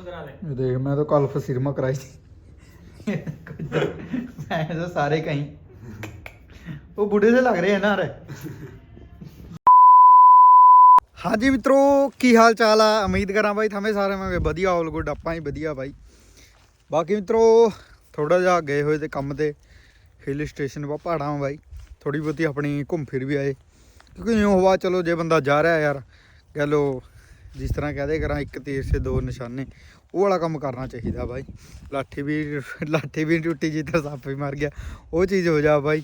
ਨੂੰ ਕਰਾ ਦੇ ਇਹ ਦੇਖ, ਮੈਂ ਤਾਂ ਕੱਲ ਫਸੀਰਮਾ ਕਰਾਈ ਸੀ। ਮੈਂ ਤਾਂ ਸਾਰੇ ਕਹੀਂ। ਉਹ ਬੁੱਢੇ ਸੇ ਲੱਗ ਰਹੇ ਹਨ ਯਾਰ ਹਾਂਜੀ ਮਿੱਤਰੋ, ਕੀ ਹਾਲ ਚਾਲ ਆ? ਉਮੀਦ ਕਰਾਂ ਬਾਈ ਥਮੇ ਸਾਰੇ ਮੈਂ ਵਧੀਆ ਆਲ ਗੁੱਡ ਆਪਾਂ ਹੀ ਵਧੀਆ ਬਾਈ। ਬਾਕੀ ਮਿੱਤਰੋ ਥੋੜਾ ਜਿਹਾ ਗਏ ਹੋਏ ਤੇ ਕੰਮ ਤੇ ਹਿਲ ਸਟੇਸ਼ਨ ਵਾ, ਪਹਾੜਾਂ ਬਾਈ। ਥੋੜੀ ਬਹੁਤੀ ਆਪਣੀ ਘੁੰਮ ਫਿਰ ਵੀ ਆਏ। ਕਿਉਂਕਿ ਇਉਂ ਹਵਾ, ਚਲੋ ਜੇ ਬੰਦਾ ਜਾ ਰਿਹਾ ਯਾਰ, ਕਹਿ ਲੋ ਜਿਸ ਤਰ੍ਹਾਂ ਕਹਦੇ ਕਰਾਂ ਇੱਕ ਤੀਰ ਸੇ ਦੋ ਨਿਸ਼ਾਨੇ ਉਹ ਵਾਲਾ ਕੰਮ ਕਰਨਾ ਚਾਹੀਦਾ ਬਾਈ। ਲਾਠੀ ਵੀ ਲਾਠੀ ਵੀ ਨੀ ਟੁੱਟੀ ਜਿੱਦਾਂ ਸੱਪ ਵੀ ਮਰ ਗਿਆ। ਉਹ ਚੀਜ਼ ਹੋ ਜਾ ਬਾਈ।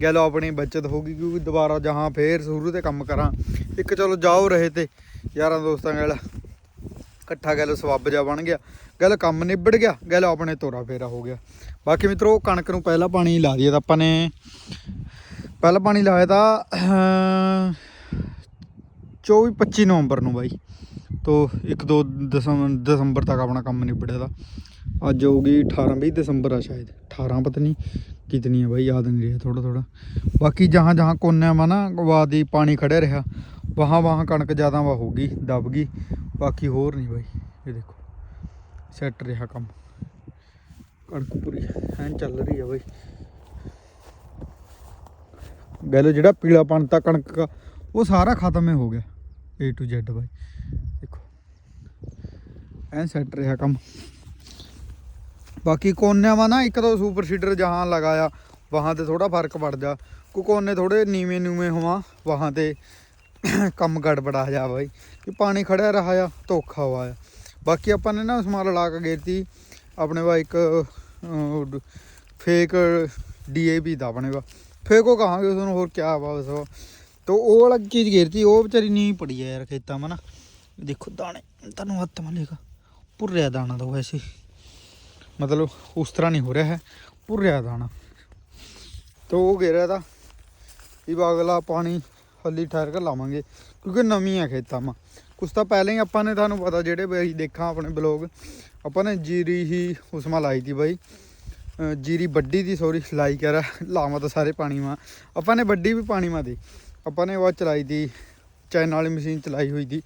ਕਹਿ ਲਓ ਆਪਣੀ ਬਚਤ ਹੋਗੀ ਕਿਉਂਕਿ ਦੁਬਾਰਾ ਜਹਾਂ ਫੇਰ ਸ਼ੁਰੂ ਤੇ ਕੰਮ ਕਰਾਂ। ਇੱਕ ਚਲੋ ਜਾਓ ਰਹੇ ਤੇ ਯਾਰਾਂ ਦੋਸਤਾਂ ਨਾਲ ਇਕੱਠਾ ਗੱਲ ਸਵੱਬ ਜਾ ਬਣ ਗਿਆ। ਗੱਲ ਕੰਮ ਨਿਬੜ ਗਿਆ ਗੱਲ ਆਪਣੇ ਤੋਰਾ ਫੇਰਾ ਹੋ ਗਿਆ। ਬਾਕੀ ਮਿੱਤਰੋ ਕਣਕ ਨੂੰ ਪਹਿਲਾ ਪਾਣੀ ਲਾ ਦਈਏ ਤਾਂ ਆਪਾਂ ਨੇ। ਪਹਿਲਾ ਪਾਣੀ ਲਾਇਆ ਤਾਂ ਅਹ, 24 25 ਨਵੰਬਰ ਨੂੰ ਬਾਈ। ਤੋਂ 1 2 ਦਸੰਬਰ ਦਸੰਬਰ ਤੱਕ ਆਪਣਾ ਕੰਮ ਨਿਬੜਿਆ ਦਾ। ਅੱਜ ਹੋਊਗੀ 18 20 ਦਸੰਬਰ ਆ ਸ਼ਾਇਦ। 18 ਪਤਾ ਨਹੀਂ ਕਿਤਨੀ ਹੈ ਬਾਈ, ਯਾਦ ਨਹੀਂ ਰਿਹਾ ਥੋੜਾ ਥੋੜਾ ਬਾਕੀ ਜਹਾਂ ਜਹਾਂ ਕੋਨਿਆਂ ਮਾ ਨਾ ਵਾਦੀ ਪਾਣੀ ਖੜਿਆ ਰਿਹਾ, ਵਹਾਂ ਵਹਾਂ ਕਣਕ ਜ਼ਿਆਦਾ ਵਾ ਹੋਗੀ ਦਬ ਗਈ। ਬਾਕੀ ਹੋਰ ਨਹੀਂ ਬਾਈ, ਇਹ ਦੇਖੋ ਸੈੱਟ ਰਿਹਾ ਕੰਮ। ਕਣਕ ਪੂਰੀ ਐਨ ਚੱਲ ਰਹੀ ਆ ਬਾਈ। ਗੱਲ ਜਿਹੜਾ ਪੀਲਾਪਣ ਤਾਂ ਕਣਕ ਦਾ, ਉਹ ਸਾਰਾ ਖਤਮ ਹੀ ਹੋ ਗਿਆ, A to Z ਬਾਈ। ਐਨ ਸੈੱਟ ਰਿਹਾ ਕੰਮ। ਬਾਕੀ ਕੋਨਿਆਂ ਵਾ ਨਾ ਇੱਕ ਤਾਂ ਸੁਪਰ ਸੀਡਰ ਜਹਾਂ ਲਗਾਇਆ, ਵਾਹਾਂ ਤੇ ਥੋੜਾ ਫ਼ਰਕ ਪੜ ਜਾ। ਕੋ ਕੋਨੇ ਥੋੜੇ ਨੀਵੇਂ ਨੂਵੇਂ ਹੋਵਾਂ, ਵਾਹਾਂ ਤੇ ਕੰਮ ਗੜਬੜਾ ਜਾ ਬਾਈ। ਕਿ ਪਾਣੀ ਖੜਿਆ ਰਹਾ ਆ, ਧੋਖਾ ਹੋਆ ਆ। ਬਾਕੀ ਆਪਾਂ ਨੇ ਨਾ ਸਮਾਲ ਲਾ ਕੇ ਗੇਤੀ ਆਪਣੇ ਵਾ ਇੱਕ ਫੇਕ ਡੀਏਪੀ ਦਾ ਆਪਣੇ ਵਾ। ਫੇਕੋ ਕਹਾਂਗੇ, ਉਸ ਨੂੰ ਹੋਰ ਕਿਆ ਵਾ, ਉਸ ਤੋ ਉਹ ਵਾਲਾ ਚੀਜ਼ ਗੇਰਤੀ, ਉਹ ਵਿਚਾਰੀ ਨਹੀਂ ਪੜੀ ਆ ਯਾਰ ਖੇਤਾਂ ਮਾ ਨਾ। ਦੇਖੋ ਦਾਣੇ ਤੁਹਾਨੂੰ ਹੱਥ ਮਲੇਗਾ। ਭੁਰਿਆ ਦਾਣਾ ਤਾਂ ਵੈਸੇ ਮਤਲਬ ਉਸ ਤਰ੍ਹਾਂ ਨਹੀਂ ਹੋ ਰਿਹਾ ਹੈ ਭੁਰਿਆ ਦਾਣਾ। ਤੋ ਉਹ ਗੇਰਿਆ ਤਾਂ ਇਹ ਅਗਲਾ ਪਾਣੀ ਹੱਲੀ ਠਹਿਰ ਕੇ ਲਾਵਾਂਗੇ, ਕਿਉਂਕਿ ਨਵੀਂ ਆ ਖੇਤਾਂ ਮਾ। ਕੁਛ ਤਾਂ ਪਹਿਲਾਂ ਹੀ ਆਪਾਂ ਨੇ ਤੁਹਾਨੂੰ ਪਤਾ ਜਿਹੜੇ ਬਈ ਦੇਖਾਂ ਆਪਣੇ ਬਲੌਗ, ਆਪਾਂ ਨੇ ਜੀਰੀ ਹੀ ਉਸ ਲਾਈ ਤੀ ਬਾਈ। ਜੀਰੀ ਵੱਡੀ ਦੀ ਸੌਰੀ ਲਾਈ ਕਰ ਲਾਵਾਂ ਤਾਂ ਸਾਰੇ ਪਾਣੀ ਮਾ। ਆਪਾਂ ਨੇ ਵੱਡੀ ਵੀ ਪਾਣੀ ਮਾ ਦੀ ਆਪਾਂ ਨੇ ਉਹ ਚਲਾਈ ਤੀ ਚਾਈਨਾ ਵਾਲੀ ਮਸ਼ੀਨ ਚਲਾਈ ਹੋਈ ਦੀ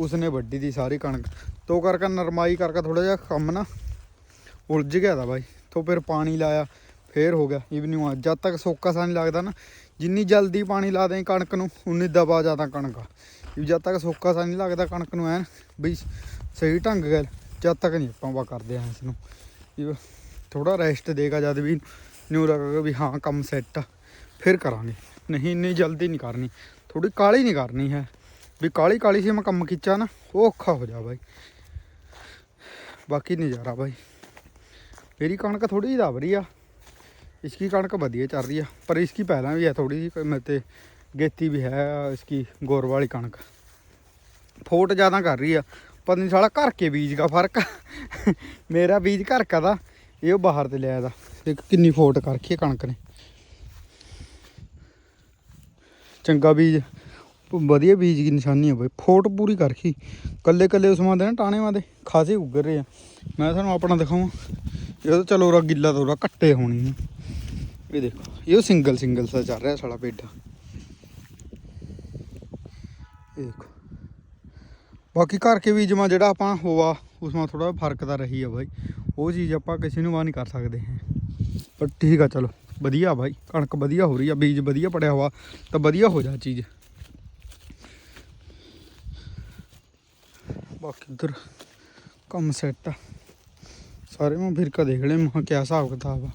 ਉਸਨੇ ਵੱਡੀ ਦੀ ਸਾਰੀ ਕਣਕ। ਤੋ ਕਰਕੇ ਨਰਮਾਈ ਕਰਕੇ ਥੋੜਾ ਜਿਹਾ ਕੰਮ ਨਾ ਉਲਝ ਗਿਆ ਦਾ ਬਾਈ। ਤੋ ਫਿਰ ਪਾਣੀ ਲਾਇਆ, ਫੇਰ ਹੋ ਗਿਆ ਇਵਨਿੰਗ ਜਦ ਤੱਕ ਸੋਕਾ ਸਾ ਨਹੀਂ ਲੱਗਦਾ ਨਾ, ਜਿੰਨੀ ਜਲਦੀ ਪਾਣੀ ਲਾ ਦੇਂ ਕਣਕ ਨੂੰ, ਉਨੀ ਦਬਾ ਜ਼ਿਆਦਾ ਕਣਕ ਆ। ਵੀ ਜਦ ਤੱਕ ਸੋਕਾ ਸਾ ਨਹੀਂ ਲੱਗਦਾ ਕਣਕ ਨੂੰ ਐਨ, ਬਈ ਸਹੀ ਢੰਗ ਗੱਲ, ਜਦ ਤੱਕ ਨਹੀਂ ਆਪਾਂ ਵਾ ਕਰਦੇ ਆ ਇਸ ਨੂੰ ਥੋੜਾ ਰੈਸਟ ਦੇਗਾ ਜਦ ਵੀ ਨਿਊ ਲੱਗੇਗਾ ਵੀ ਹਾਂ ਕੰਮ ਸੈੱਟ ਆ, ਫਿਰ ਕਰਾਂਗੇ। ਨਹੀਂ, ਇੰਨੀ ਜਲਦੀ ਨਹੀਂ ਕਰਨੀ। ਥੋੜੀ ਕਾਲੀ ਨਹੀਂ ਕਰਨੀ ਹੈ। ਵੀ ਕਾਲੀ ਕਾਲੀ ਸੀ ਮੈਂ ਕੰਮ ਖਿੱਚਾ ਨਾ ਉਹ ਔਖਾ ਹੋ ਜਾ ਬਾਈ ਬਾਕੀ ਨਜ਼ਾਰਾ ਬਾਈ ਮੇਰੀ ਕਣਕ ਥੋੜੀ ਜਿਹੀ ਦਬ ਰਹੀ ਆ इसकी कणक बढ़िया चल रही है पर इसकी पहला भी है थोड़ी सी मतलब गेती भी है इसकी गौर वाली कणक फोट ज़्यादा कर रही है पता नहीं साला घर के बीज का फर्क है मेरा बीज घर का था ये बाहर से लिया था देख किन्नी फोट कर रखी है कणक ने ਚੰਗਾ ਬੀਜ ਵਧੀਆ ਬੀਜ ਦੀ ਨਿਸ਼ਾਨੀ ਆ ਬਈ। ਫੋਟ ਪੂਰੀ ਕਰ ਰਖੀ ਕੱਲੇ ਕੱਲੇ ਉਸ ਮਾਂ ਦੇ ਨਾ ਟਾਣੇ ਮਾਂ ਦੇ ਖਾਸੇ ਉੱਗਰ ਰਹੇ ਆ। ਮੈਂ ਤੁਹਾਨੂੰ ਆਪਣਾ ਦਿਖਾਵਾਂ। ਇਹ ਤਾਂ ਚਲੋ ਰਾ ਗਿੱਲਾ ਤੋਰਾ ਕੱਟੇ ਹੋਣੀ ਆ। ਇਹ ਦੇਖੋ, ਇਹ ਸਿੰਗਲ ਸਿੰਗਲ ਸਾ ਚੱਲ ਰਿਹਾ ਸਾਲਾ ਪੇਡਾ। ਇਹ ਦੇਖੋ। ਬਾਕੀ ਘਰ ਕੇ ਵੀ ਜਮਾ ਜਿਹੜਾ ਆਪਾਂ ਹੋਵਾ ਉਸ ਮਾ ਥੋੜਾ ਫ਼ਰਕ ਤਾਂ ਰਹੀ ਆ ਬਾਈ। ਉਹ ਚੀਜ਼ ਆਪਾਂ ਕਿਸੇ ਨੂੰ ਵਾ ਨਹੀਂ ਕਰ ਸਕਦੇ ਹਾਂ। ਪਰ ਠੀਕ ਆ, ਚਲੋ। ਵਧੀਆ ਬਾਈ। ਕਣਕ ਵਧੀਆ ਹੋ ਰਹੀ ਆ, ਬੀਜ ਵਧੀਆ ਪੜਿਆ ਹੋਆ, ਤਾਂ ਵਧੀਆ ਹੋ ਜਾ ਚੀਜ਼ ਬਾਕੀ ਉਧਰ ਕੰਮ ਸੈੱਟ ਆ। ਸਾਰੇ ਮੈਂ ਫਿਰ ਕਾ ਦੇਖ ਲੈ ਮਾ ਕਿਆ ਹਿਸਾਬ ਕਿਤਾਬ ਆ।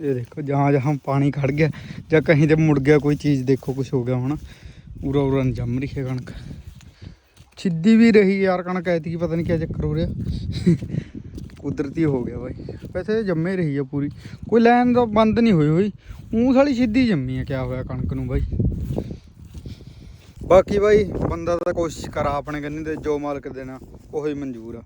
ਇਹ ਦੇਖੋ, ਜਹਾਂ ਜਹਾਂ ਪਾਣੀ ਖੜ ਗਿਆ, ਜਾਂ ਕहीं ਤੇ ਮੁੜ ਗਿਆ, ਕੋਈ ਚੀਜ਼ ਦੇਖੋ ਕੁਝ ਹੋ ਗਿਆ ਹੁਣ। ਉਰਾ ਉਰਾ ਜੰਮ ਰਹੀ ਹੈ ਕਣਕ। ਸਿੱਧੀ ਵੀ ਰਹੀ ਯਾਰ ਕਣਕ ਐਤੀ ਕੀ ਪਤਾ ਨਹੀਂ ਕਿਆ ਚੱਕਰ ਹੋ ਰਿਹਾ। ਕੁਦਰਤੀ ਹੋ ਗਿਆ ਬਾਈ। ਵੈਸੇ ਜੰਮੇ ਰਹੀ ਆ ਪੂਰੀ। ਕੋਈ ਲਾਈਨ ਤਾਂ ਬੰਦ ਨਹੀਂ ਹੋਈ ਹੋਈ। ਊਂ ਸਾਲੀ ਸਿੱਧੀ ਜੰਮੀ ਆ, ਕਿਆ ਹੋਇਆ ਕਣਕ ਨੂੰ ਬਾਈ। ਬਾਕੀ ਬਾਈ, ਬੰਦਾ ਤਾਂ ਕੋਸ਼ਿਸ਼ ਕਰਾ ਆਪਣੇ ਕੰਨੀ ਤੇ ਜੋ ਮਾਲਕ ਦੇਣਾ, ਉਹੀ ਮਨਜ਼ੂਰ ਆ।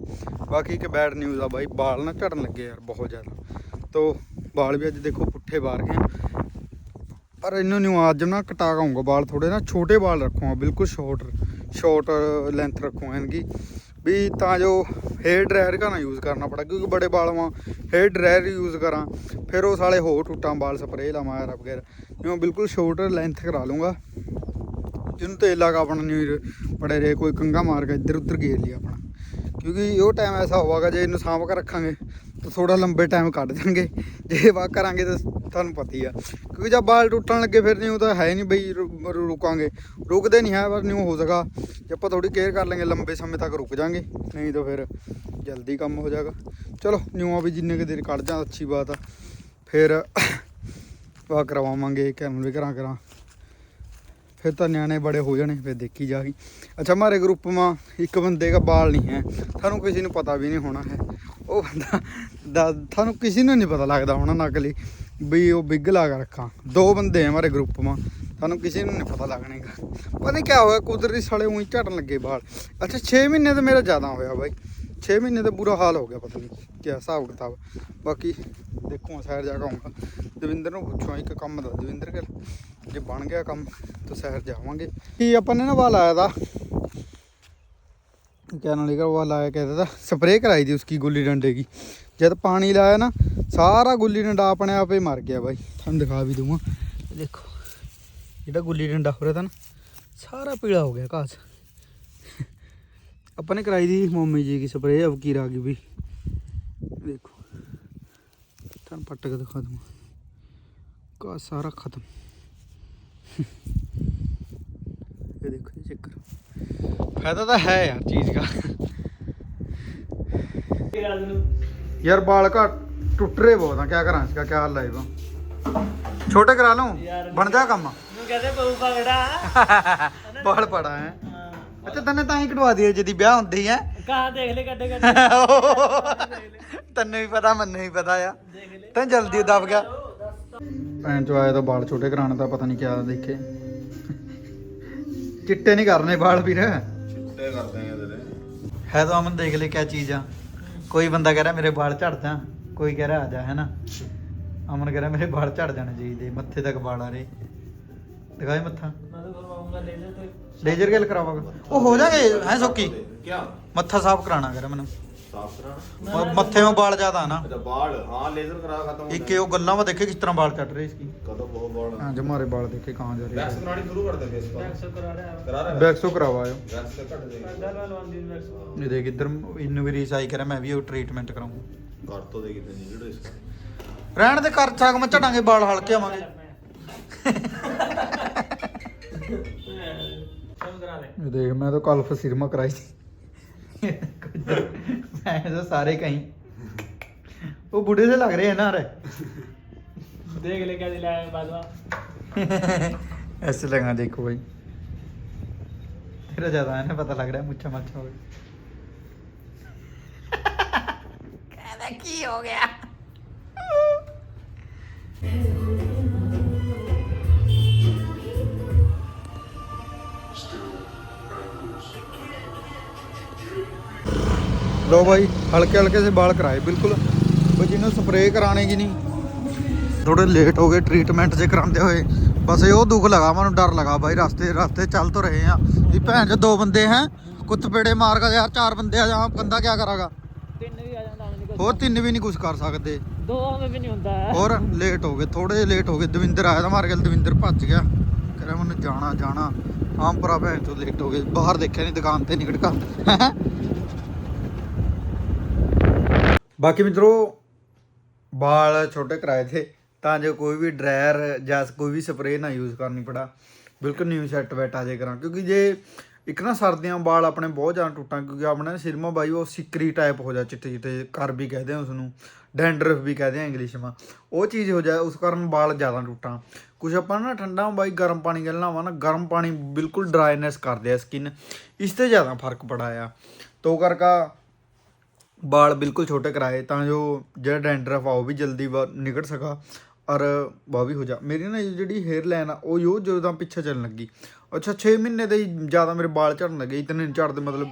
ਬਾਕੀ ਇੱਕ ਬੈਡ ਨਿਊਜ਼ ਆ ਬਾਈ ਬਾਲ ਨਾ ਝੜਨ ਲੱਗੇ ਯਾਰ, ਬਹੁਤ ਜ਼ਿਆਦਾ। ਤੋ ਬਾਲ ਵੀ ਅੱਜ ਦੇਖੋ ਪੁੱਠੇ ਬਾਰ ਗਏ ਪਰ ਇਹਨੂੰ ਨਿਊ ਅੱਜ ਨਾ ਕਟਾ ਕਾਉਂਗਾ ਬਾਲ ਥੋੜੇ ਨਾ, ਛੋਟੇ ਬਾਲ ਰੱਖੋ ਆ, ਬਿਲਕੁਲ ਸ਼ਾਰਟ ਸ਼ਾਰਟ ਲੈਂਥ ਰੱਖੂਗਾ ਇਨਕੀ ਵੀ ਤਾਂ ਜੋ ਹੇਅਰ ਡਰਾਇਰ ਕਾ ਨਾ ਯੂਜ਼ ਕਰਨਾ ਪੜਾ ਕਿਉਂਕਿ ਬੜੇ ਬਾਲ ਵਾਂ ਹੇਅਰ ਡਰਾਇਰ ਯੂਜ਼ ਕਰਾਂ, ਫਿਰ ਉਹ ਸਾਲੇ ਹੋਰ ਟੁੱਟਾਂ ਬਾਲ ਸਪਰੇਅ ਲਾਵਾਂ ਯਾਰ ਵਗੈਰਾ ਮੈਂ ਬਿਲਕੁਲ ਸ਼ਾਰਟ ਲੈਂਥ ਕਰਾ ਲੂੰਗਾ ਜਿਹਨੂੰ ਤੇਲ ਲਾ ਕੇ ਆਪਣਾ ਨਹੀਂ ਪੜੇ ਰਹੇ, ਕੋਈ ਕੰਗਾ ਮਾਰ ਕੇ ਇੱਧਰ ਉੱਧਰ ਗੇਰ ਲਿਆ ਆਪਣਾ। ਕਿਉਂਕਿ ਉਹ ਟਾਈਮ ਐਸਾ ਹੋਵਾਗਾ, ਜੇ ਇਹਨੂੰ ਸਾਂਭ ਕੇ ਰੱਖਾਂਗੇ, ਤਾਂ ਥੋੜਾ ਲੰਬੇ ਟਾਈਮ ਕੱਢ ਜਾਣਗੇ ਜੇ ਵਾ ਕਰਾਂਗੇ ਤਾਂ ਤੁਹਾਨੂੰ ਪਤਾ ਹੀ ਆ। ਕਿਉਂਕਿ ਜਦ ਬਾਲ ਟੁੱਟਣ ਲੱਗੇ ਫਿਰ ਨਿਊ ਤਾਂ ਹੈ ਨਹੀਂ ਬਈ ਰੁ- ਰੁਕਾਂਗੇ। ਰੁਕਦੇ ਨਹੀਂ ਹੈ, ਪਰ ਨਿਊ ਹੋ ਸਕਾ ਜੇ ਆਪਾਂ ਥੋੜੀ ਕੇਅਰ ਕਰ ਲਾਂਗੇ, ਲੰਬੇ ਸਮੇਂ ਤੱਕ ਰੁਕ ਜਾਾਂਗੇ, ਨਹੀਂ ਤਾਂ ਫਿਰ ਜਲਦੀ ਕੰਮ ਹੋ ਜਾਏਗਾ। ਚਲੋ, ਨਿਊਆਂ ਵੀ ਜਿੰਨੇ ਕੁ ਦੇਰ ਕੱਢ ਜਾਂ, ਅੱਛੀ ਬਾਤ ਆ। ਫਿਰ ਵਾ ਕਰਵਾਵਾਂਗੇ ਕੈਮਲ ਵੀ ਕਰਾਂ ਕਰਾਂ ਫਿਰ ਤਾਂ ਨਿਆਣੇ ਬੜੇ ਹੋ ਜਾਣੇ, ਫਿਰ ਦੇਖੀ ਜਾਗੀ ਅੱਛਾ ਹਮਾਰੇ ਗਰੁੱਪ ਮਾ ਇੱਕ ਬੰਦੇ ਦਾ ਬਾਲ ਨਹੀਂ ਹੈ। ਤੁਹਾਨੂੰ ਕਿਸੇ ਨੂੰ ਪਤਾ ਵੀ ਨਹੀਂ ਹੋਣਾ ਹੈ। ਉਹ ਬੰਦਾ ਦਾ, ਤੁਹਾਨੂੰ ਕਿਸੇ ਨੂੰ ਨਹੀਂ ਪਤਾ ਲੱਗਦਾ ਹੋਣਾ ਨਕਲੀ ਵੀ ਉਹ ਬਿੱਗ ਲਾ ਕੇ ਰੱਖਾਂ। ਦੋ ਬੰਦੇ ਹੈ ਹਮਾਰੇ ਗਰੁੱਪ ਮਾ ਤੁਹਾਨੂੰ ਕਿਸੇ ਨੂੰ ਨਹੀਂ ਪਤਾ ਲੱਗਣੇਗਾ ਪਤਾ ਨਹੀਂ ਕੀ ਹੋਇਆ, ਕੁਦਰਤੀ ਸਾਲੇ ਉਹੀ ਝੜਨ ਲੱਗੇ ਬਾਲ। ਅੱਛਾ 6 ਮਹੀਨੇ ਤਾਂ ਮੇਰਾ ਜ਼ਿਆਦਾ ਹੋਇਆ ਬਾਈ। 6 ਮਹੀਨੇ ਤਾਂ ਬੁਰਾ ਹਾਲ ਹੋ ਗਿਆ ਪਤਾ ਨਹੀਂ ਕੀ ਹਿਸਾਬ ਕਿਤਾਬ ਬਾਕੀ ਦੇਖੋ ਸਾਈਡ ਜਾ ਕੇ ਆਉਂਗਾ ਦਵਿੰਦਰ ਨੂੰ ਪੁੱਛੋ ਇੱਕ ਕੰਮ ਦਾ ਦਵਿੰਦਰ ਗੱਲ ਜੇ ਬਣ ਗਿਆ ਕੰਮ ਤਾਂ ਸ਼ਹਿਰ ਜਾਵਾਂਗੇ ਕੀ ਆਪਾਂ ਨੇ ਨਾ ਵਾ ਲਾਇਆ ਦਾ क्या नाम लिखा हुआ लाया कहता था स्प्रे कराई थी उसकी गुल्ली डंडे की जब पानी लाया ना सारा गुल्ली डंडा अपने आप ही मर गया भाई हम दिखा भी दूंगा ये देखो जेड़ा गुल्ली डंडा हो रहा था ना सारा पीला हो गया घास अपने कराई थी मम्मी जी की स्प्रे अब कीरा की भी देखो तन पट्ट के दिखा दूँ का सारा ख़त्म ये देखो ये चक्कर फ़ायदा तो है यार चीज़ का यार बाल का टूट रहे बहुत हैं क्या करा इसका क्या हाल है छोटे करा लूँ बन जा काम कहते बाल पड़ा है ਅੱਛਾ ਤੈਨੇ ਤਾਂ ਹੀ ਕਢਵਾ ਦਿਏ ਜਦੀ ਵਿਆਹ ਹੁੰਦੀ ਹੈ। ਕਹਾਂ ਦੇਖ ਲੈ ਕੱਢੇ ਕੱਢੇ। ਤੈਨੂੰ ਵੀ ਪਤਾ ਮੈਨੂੰ ਵੀ ਪਤਾ ਆ। ਤੈਨੂੰ ਜਲਦੀ ਦਬ ਗਿਆ। ਭੈਣ ਚੋ ਆਇਆ ਤਾਂ ਬਾਲ ਛੋਟੇ ਕਰਾਉਣ ਦਾ ਪਤਾ ਨਹੀਂ ਕਿਆ ਦੇਖੇ। ਚਿੱਟੇ ਨਹੀਂ ਕਰਨੇ ਬਾਲ ਵੀਰ। ਚਿੱਟੇ ਕਰਦੇ ਆ ਤੇਰੇ। ਹੈ ਤਾਂ ਅਮਨ ਦੇਖ ਲੈ ਕਿਆ ਚੀਜ਼ ਆ। ਕੋਈ ਬੰਦਾ ਕਹਿ ਰਿਹਾ ਮੇਰੇ ਵਾਲ ਝੜ ਜਾ ਕੋਈ ਕਹਿ ਰਿਹਾ ਆ ਜਾ ਹੈ ਨਾ। ਅਮਨ ਕਹਿ ਰਿਹਾ ਮੇਰੇ ਵਾਲ ਝੜ ਜਾਣੇ ਚਾਹੀਦੇ ਮੱਥੇ ਤੱਕ ਵਾਲ ਆ ਰਹੇ। ਦਿਖਾਏ ਮੱਥਾ। ਮੈਂ ਤਾਂ ਕਰਵਾਉਂਗਾ ਲੇਜ਼ਰ ਤੇ। ਲੇਜ਼ਰ ਗੱਲ ਕਰਾਵਾਂਗਾ? ਉਹ ਹੋ ਜਾਗੇ ਹੈ ਸੋਕੀ? ਕਿਆ? ਮੱਥਾ ਸਾਫ਼ ਕਰਾਣਾ ਕਰ ਮੈਨੂੰ। ਸਾਫ਼ ਕਰਾਣਾ ਮੱਥੇ 'ਮੋਂ ਵਾਲ ਜ਼ਿਆਦਾ ਨਾ। ਅੱਛਾ ਬਾਲ ਹਾਂ ਲੇਜ਼ਰ ਕਰਾ ਖਤਮ ਹੋ ਇੱਕ ਇਹ ਉਹ ਗੱਲਾਂ ਵਾ ਦੇਖੇ ਕਿਸ ਤਰ੍ਹਾਂ ਵਾਲ ਕੱਟ ਰਹੇ ਇਸकी ਕਦੋਂ ਬਹੁਤ ਬਾਲ ਹਾਂ ਜਮਾਰੇ ਵਾਲ ਦੇਖੇ ਕਹਾਂ ਜਾ ਵੈਕਸ ਰਹੇ ਕਰਾਣੀ ਸ਼ੁਰੂ ਕਰ ਦੇ ਫੇਸ ਪਰ ਵੈਕਸ ਕਰਾ ਰਿਹਾ ਕਰਾ ਰਿਹਾ ਵੈਕਸੋ ਕਰਵਾਇਓ ਵੈਕਸ ਤੇ ਘੱਟ ਦੇ ਵੈਕਸ ਇਹ ਦੇਖ ਇੱਧਰ ਇਹਨੂੰ ਵੀ ਰੀਸਾਈ ਕਰਾਂ ਮੈਂ ਵੀ ਉਹ ਟ੍ਰੀਟਮੈਂਟ ਕਰਾਉਂਗਾ ਕਰ ਤੋਂ ਦੇ ਕਿਤੇ ਨਹੀਂ ਜਿਹੜੇ ਇਸ ਰਹਿਣ ਦੇ ਕਰ ਸਾਗ ਮੈਂ ਝੜਾਂਗੇ ਵਾਲ ਹਲਕੇ ਆਵਾਂਗੇ। ਇਹ ਦੇਖ ਮੈਂ ਤਾਂ ਕੱਲ ਫਸੀਰਮਾ ਕਰਾਈ ਸੀ ਮੈਂ ਤਾਂ ਸਾਰੇ ਕਹੀਂ ਉਹ ਬੁੱਢੇ से लग रहे हैं ना रे ਦੇਖ ਲੈ ਕਿਆ ਦਿਲਾਇਆ ਬਾਦਵਾ ऐसे लगा देखो भाई तेरा ज्यादा है ना पता लग रहा है मुच्छा मच्छा हो कहना की हो गया ਲੋ ਬਾਈ ਹਲਕੇ ਹਲਕੇ ਸੇ ਬਾਲ ਕਰਾਏ ਬਿਲਕੁਲ। ਉਹ ਜਿਹਨੂੰ ਸਪਰੇਅ ਕਰਾਣੇ ਕੀ ਨਹੀਂ? ਥੋੜੇ ਲੇਟ ਹੋ ਗਏ ਟ੍ਰੀਟਮੈਂਟ ਜੇ ਕਰਾਉਂਦੇ ਹੋਏ। ਬਸ ਇਹ ਉਹ ਦੁੱਖ ਲਗਾ ਮੈਨੂੰ ਡਰ ਲਗਾ ਬਾਈ ਰਸਤੇ ਰਸਤੇ ਚੱਲ ਤੋ ਰਹੇ ਆ। ਇਹ ਭੈਣ ਚ ਦੋ ਬੰਦੇ ਹੈ ਕੁੱਤ ਪੇੜੇ ਮਾਰ ਕੇ ਯਾਰ ਚਾਰ ਬੰਦੇ ਆ ਜਾਂ ਬੰਦਾ ਕੀ ਕਰਾਗਾ? ਤਿੰਨ ਵੀ ਆ ਜਾਂਦਾ ਮੈਨੂੰ ਹੋਰ ਤਿੰਨ ਵੀ ਨਹੀਂ ਕੁਝ ਕਰ ਸਕਦੇ। ਦੋ ਆਵੇਂ ਵੀ ਨਹੀਂ ਹੁੰਦਾ। ਹੋਰ ਲੇਟ ਹੋ ਗਏ ਥੋੜੇ ਜਿਹਾ ਲੇਟ ਹੋ ਗਏ। ਦਵਿੰਦਰ ਆਇਆ ਤਾਂ ਮਾਰ ਕੇ ਦਵਿੰਦਰ ਭੱਜ ਗਿਆ। ਕਹਿੰਦਾ ਮੈਨੂੰ ਜਾਣਾ ਜਾਣਾ। ਆਮ ਭਰਾ ਭੈਣ ਤੋਂ ਲੇਟ ਹੋ ਗਏ। ਬਾਹਰ ਦੇਖਿਆ ਨਹੀਂ ਦੁਕਾਨ ਤੇ ਨਿਕੜ ਕਾ ਬਾਕੀ ਮਿੱਤਰੋ ਬਾਲ ਛੋਟੇ ਕਰਾਏ ਥੇ, ਤਾਂ ਜੋ ਕੋਈ ਵੀ ਡਰਾਇਰ ਜਾਂ ਕੋਈ ਵੀ ਸਪਰੇਅ ਨਾ ਯੂਜ਼ ਕਰਨੀ ਪੜਾ, ਬਿਲਕੁਲ ਨਿਊ ਸੈੱਟ ਬੈਠ ਆ ਜੇ ਕਰਾਂ। ਕਿਉਂਕਿ ਜੇ ਇੱਕ ਨਾ ਸਰਦੀਆਂ ਵਾਲ ਆਪਣੇ ਬਹੁਤ ਜ਼ਿਆਦਾ ਟੁੱਟਾਂ ਕਿਉਂਕਿ ਆਪਣੇ ਸਿਰਮਾ ਬਾਈ ਉਹ ਸਿਕਰੀ ਟਾਈਪ ਹੋ ਜਾ, ਚਿੱਟੇ ਚਿੱਟੇ ਕਰ ਵੀ ਕਹਦੇ ਆ ਉਸ ਨੂੰ ਡੈਂਡਰਫ ਵੀ ਕਹਦੇ ਆ ਇੰਗਲਿਸ਼ ਮਾ ਉਹ ਚੀਜ਼ ਹੋ ਜਾਏ ਉਸ ਕਾਰਨ ਵਾਲ ਜ਼ਿਆਦਾ ਟੁੱਟਾਂ। ਕੁਝ ਆਪਾਂ ਨਾ ਠੰਡਾ ਬਾਈ ਗਰਮ ਪਾਣੀ ਗੱਲਾਂ ਵਾ ਨਾ, ਗਰਮ ਪਾਣੀ ਬਿਲਕੁਲ ਡਰਾਈਨੈਸ ਕਰਦੇ ਆ ਸਕਿਨ ਇਸ ਤੇ ਜ਼ਿਆਦਾ ਫ਼ਰਕ ਪੜਾ ਆ। ਤੋ ਕਰਕਾ ਬਾਲ ਬਿਲਕੁਲ ਛੋਟੇ ਕਰਾਏ ਤਾਂ ਜੋ ਜਿਹੜਾ ਡੈਂਡਰਫ ਆ ਉਹ ਵੀ ਜਲਦੀ ਵਾ- ਨਿਕਲ ਸਕਾ ਔਰ ਵਾ ਵੀ ਹੋ ਜਾ। ਮੇਰੀ ਨਾ ਇਹ ਜਿਹੜੀ ਹੇਅਰ ਲਾਈਨ ਆ, ਉਹ ਯੋ ਜਦੋਂ ਪਿੱਛੇ ਚੱਲਣ ਲੱਗੀ। ਅੱਛਾ 6 ਮਹੀਨੇ ਦੇ ਹੀ ਜ਼ਿਆਦਾ ਮੇਰੇ ਵਾਲ ਝੜਨ ਲੱਗੇ। ਇਤਨੇ ਝੜਦੇ, ਮਤਲਬ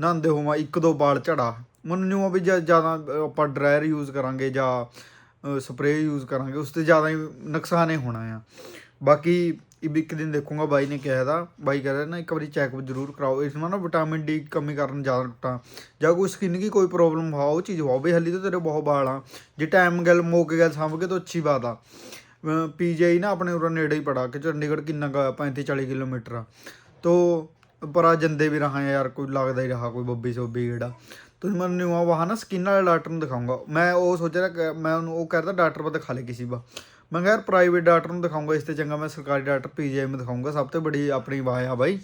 ਨਹਾਉਂਦੇ ਹੋਵਾਂ, ਇੱਕ ਦੋ ਵਾਲ ਝੜਾ। ਮੈਨੂੰ ਆ ਵੀ ਜੇ ਜ਼ਿਆਦਾ ਆਪਾਂ ਡਰਾਇਰ ਯੂਜ਼ ਕਰਾਂਗੇ ਜਾਂ ਸਪਰੇਅ ਯੂਜ਼ ਕਰਾਂਗੇ, ਉਸ ਤੇ ਜ਼ਿਆਦਾ ਹੀ ਨੁਕਸਾਨ ਹੀ ਹੋਣਾ ਆ। ਬਾਕੀ ਇਹ ਵੀ ਇੱਕ ਦਿਨ ਦੇਖੂੰਗਾ ਬਾਈ ਨੇ ਕਿਹਾ ਦਾ ਬਾਈ ਕਹਿ ਰਿਹਾ ਨਾ ਇੱਕ ਵਾਰੀ ਚੈੱਕਅਪ ਜ਼ਰੂਰ ਕਰਾਓ। ਇਸ ਨਾਲ ਨਾ ਵਿਟਾਮਿਨ ਡੀ ਕਮੀ ਕਾਰਨ ਜ਼ਿਆਦਾ ਟੁੱਟਾਂ ਜਾਂ ਕੋਈ ਸਕਿਨ ਕੀ ਕੋਈ ਪ੍ਰੋਬਲਮ ਹੋ ਉਹ ਚੀਜ਼ ਹੋ ਬਈ ਹਲੀ ਤਾਂ ਤੇਰੇ ਬਹੁਤ ਬਾਲ ਆ। ਜੇ ਟਾਈਮ ਗੱਲ ਮੌਕੇ ਗੱਲ ਸਾਂਭ ਕੇ ਤਾਂ ਅੱਛੀ ਬਾਤ ਆ। ਪੀਜੀਆਈ ਨਾ ਆਪਣੇ ਉਰੇ ਨੇੜੇ ਹੀ ਪੜਾ, ਕਿ ਚੰਡੀਗੜ੍ਹ ਕਿੰਨਾ ਕੁ 35 40 ਕਿਲੋਮੀਟਰ ਆ। ਤੋ ਪਰ ਆ ਜੰਦੇ ਵੀ ਰਹਾ ਯਾਰ, ਕੋਈ ਲੱਗਦਾ ਹੀ ਰਹਾ, ਕੋਈ ਬੱਬੀ ਸੋਬੀ ਜਿਹੜਾ ਤੁਸੀਂ ਮੈਨੂੰ ਨਿਊਆ ਵਾਹ ਨਾ ਸਕਿਨ ਵਾਲੇ ਡਾਕਟਰ ਨੂੰ ਦਿਖਾਉਂਗਾ ਮੈਂ ਉਹ ਸੋਚ ਰਿਹਾ ਮੈਂ ਉਹਨੂੰ, ਉਹ ਕਹਿੰਦਾ ਡਾਕਟਰ ਪਰ ਦਿਖਾ ਲੈ ਕਿਸੇ ਬਾ। ਮੈਂ ਕਿਹਾ ਯਾਰ ਪ੍ਰਾਈਵੇਟ ਡਾਕਟਰ ਨੂੰ ਦਿਖਾਉਂਗਾ ਇਸ ਤੇ ਚੰਗਾ ਮੈਂ ਸਰਕਾਰੀ ਡਾਕਟਰ ਪੀਜੀਆਈ ਨੂੰ ਦਿਖਾਉਂਗਾ ਸਭ ਤੋਂ ਬੜੀ ਆਪਣੀ ਵਾਹ ਆ ਬਾਈ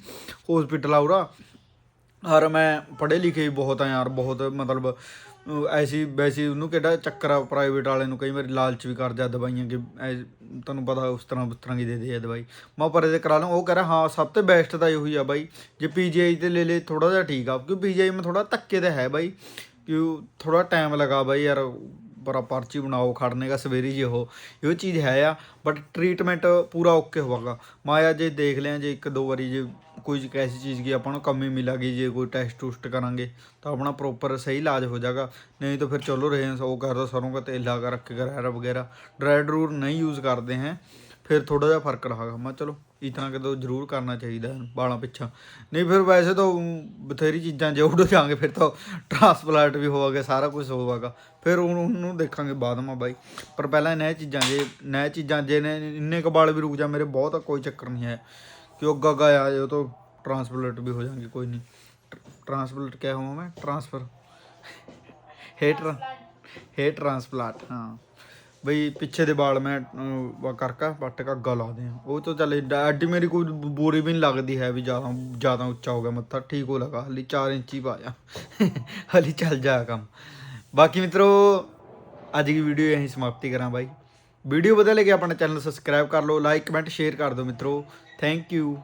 ਹਸਪੀਟਲ ਆ ਉਰਾ। ਮੈਂ ਪੜ੍ਹੇ ਲਿਖੇ ਵੀ ਬਹੁਤ ਆ ਯਾਰ, ਬਹੁਤ ਮਤਲਬ ਐਸੀ ਵੈਸੀ ਉਹਨੂੰ ਕਿਹੜਾ ਚੱਕਰ ਆ ਪ੍ਰਾਈਵੇਟ ਵਾਲੇ ਨੂੰ, ਕਈ ਵਾਰੀ ਲਾਲਚ ਵੀ ਕਰਦੇ ਆ ਦਵਾਈਆਂ ਕਿ ਐ ਤੁਹਾਨੂੰ ਪਤਾ ਉਸ ਤਰ੍ਹਾਂ ਉਸ ਤਰ੍ਹਾਂ ਕੀ ਦੇ ਦੇ ਆ ਦਵਾਈ। ਮੈਂ ਪਰ ਇਹਦੇ ਕਰਾ ਲਾਂ ਉਹ ਕਹ ਰਿਹਾ, ਹਾਂ, ਸਭ ਤੋਂ ਬੈਸਟ ਤਾਂ ਇਹੋ ਹੀ ਆ ਬਾਈ, ਜੇ ਪੀਜੀਆਈ ਤੇ ਲੈ ਲੈ ਥੋੜਾ ਜਿਹਾ ਠੀਕ ਆ, ਕਿਉਂਕਿ ਪੀਜੀਆਈ ਮੈਂ ਥੋੜਾ ਧੱਕੇ ਤੇ ਹੈ ਬਾਈ, ਕਿ ਥੋੜਾ ਟਾਈਮ ਲਗਾ ਬਾਈ ਯਾਰ ਪਰ ਪਰਚੀ ਬਣਾਓ, ਖੜਨੇ ਦਾ ਸਵੇਰੀ ਜੀ ਉਹ, ਇਹੋ ਚੀਜ਼ ਹੈ ਆ ਬਟ ਟ੍ਰੀਟਮੈਂਟ ਪੂਰਾ ਓਕੇ ਹੋਵੇਗਾ। ਮਾਇਆ ਜੇ ਦੇਖ ਲਿਆ, ਜੇ ਇੱਕ ਦੋ ਵਾਰੀ ਜੇ ਕੋਈ ਐਸੀ ਚੀਜ਼ ਕੀ ਆਪਾਂ ਨੂੰ ਕਮੀ ਮਿਲਾਗੀ, ਜੇ ਕੋਈ ਟੈਸਟ ਟੂਸਟ ਕਰਾਂਗੇ, ਤਾਂ ਆਪਣਾ ਪ੍ਰੋਪਰ ਸਹੀ ਇਲਾਜ ਹੋ ਜਾਏਗਾ। ਨਹੀਂ ਤਾਂ ਫਿਰ ਚਲੋ ਰਹੇ ਹਾਂ, ਉਹ ਕਰਦਾ ਸਰੋਂ ਦਾ ਤੇਲ ਲਾ ਕੇ ਰੱਖ ਕੇ ਗਰੈਰਾ ਵਗੈਰਾ ਡਰਾਈ ਡਰੂਰ ਨਹੀਂ ਯੂਜ਼ ਕਰਦੇ ਹੈ। ਫਿਰ ਥੋੜਾ ਜਿਹਾ ਫ਼ਰਕ ਰਹਾਗਾ ਮੈਂ ਚਲੋ ਇਤਨਾ ਕਿਦੋਂ ਜ਼ਰੂਰ ਕਰਨਾ ਚਾਹੀਦਾ ਬਾਲਾਂ ਪਿੱਛਾ। ਨਹੀਂ ਫਿਰ ਵੈਸੇ ਤਾਂ ਬਥੇਰੀ ਚੀਜ਼ਾਂ ਜੇ ਉੱਡ ਜਾਾਂਗੇ ਫਿਰ ਤਾਂ ਟਰਾਂਸਪਲਾਂਟ ਵੀ ਹੋਵਾਗਾ, ਸਾਰਾ ਕੁਝ ਹੋਵਾਗਾ। ਫਿਰ ਉਹਨੂੰ ਉਹਨੂੰ ਦੇਖਾਂਗੇ ਬਾਅਦ ਮਾ ਬਾਈ। ਪਰ ਪਹਿਲਾਂ ਇਹਨਾਂ ਚੀਜ਼ਾਂ ਜੇ, ਨਹਿ ਚੀਜ਼ਾਂ ਜੇ ਨੇ, ਇੰਨੇ ਕੁ ਵਾਲ ਵੀ ਰੁਕ ਜਾ ਮੇਰੇ ਬਹੁਤ ਕੋਈ ਚੱਕਰ ਨਹੀਂ ਹੈ। ਕਿ ਉਹ ਗਾ ਆ ਜੇ ਉਹ ਤੋਂ ਟਰਾਂਸਪਲਾਂਟ ਵੀ ਹੋ ਜਾਣਗੇ, ਕੋਈ ਨਹੀਂ। ਟਰਾਂਸਪਲਾਂਟ ਕਿਆ ਹੋਵਾਂ ਮੈਂ? ਟਰਾਂਸਫਰ। ਹੇਟਰ ਹੇ ਟਰਾਂਸਪਲਾਂਟ, ਹਾਂ। ਬਈ ਪਿੱਛੇ ਦੇ ਵਾਲ ਮੈਂ ਅਹ, ਕਰਕਾ ਪੱਟ ਕੱਗਾ ਲਾਦੇ ਆ ਉਹ ਤੋਂ ਚੱਲ ਏਡਾ- ਐਡੀ ਮੇਰੀ ਕੋਈ ਬੋਰੀ ਵੀ ਨਹੀਂ ਲੱਗਦੀ ਹੈ ਵੀ ਜ਼ਿਆਦਾ ਜ਼ਿਆਦਾ ਉੱਚਾ ਹੋ ਗਿਆ ਮੱਥਾ। ਠੀਕ ਹੋ ਲਗਾ ਹਲੀ 4 ਪਾ ਜਾ। ਹਲੀ ਚੱਲ ਜਾ ਕੰਮ। ਬਾਕੀ ਮਿੱਤਰੋ ਅੱਜ ਦੀ ਵੀਡੀਓ ਇਹੀ ਸਮਾਪਤੀ ਕਰਾਂ ਬਾਈ। ਵੀਡੀਓ ਵਧੀਆ ਲੱਗੇ ਆਪਣਾ ਚੈਨਲ ਸਬਸਕ੍ਰਾਈਬ ਕਰ ਲਓ ਲਾਈਕ ਕਮੈਂਟ ਸ਼ੇਅਰ ਕਰ ਦਿਓ ਮਿੱਤਰੋ। Thank you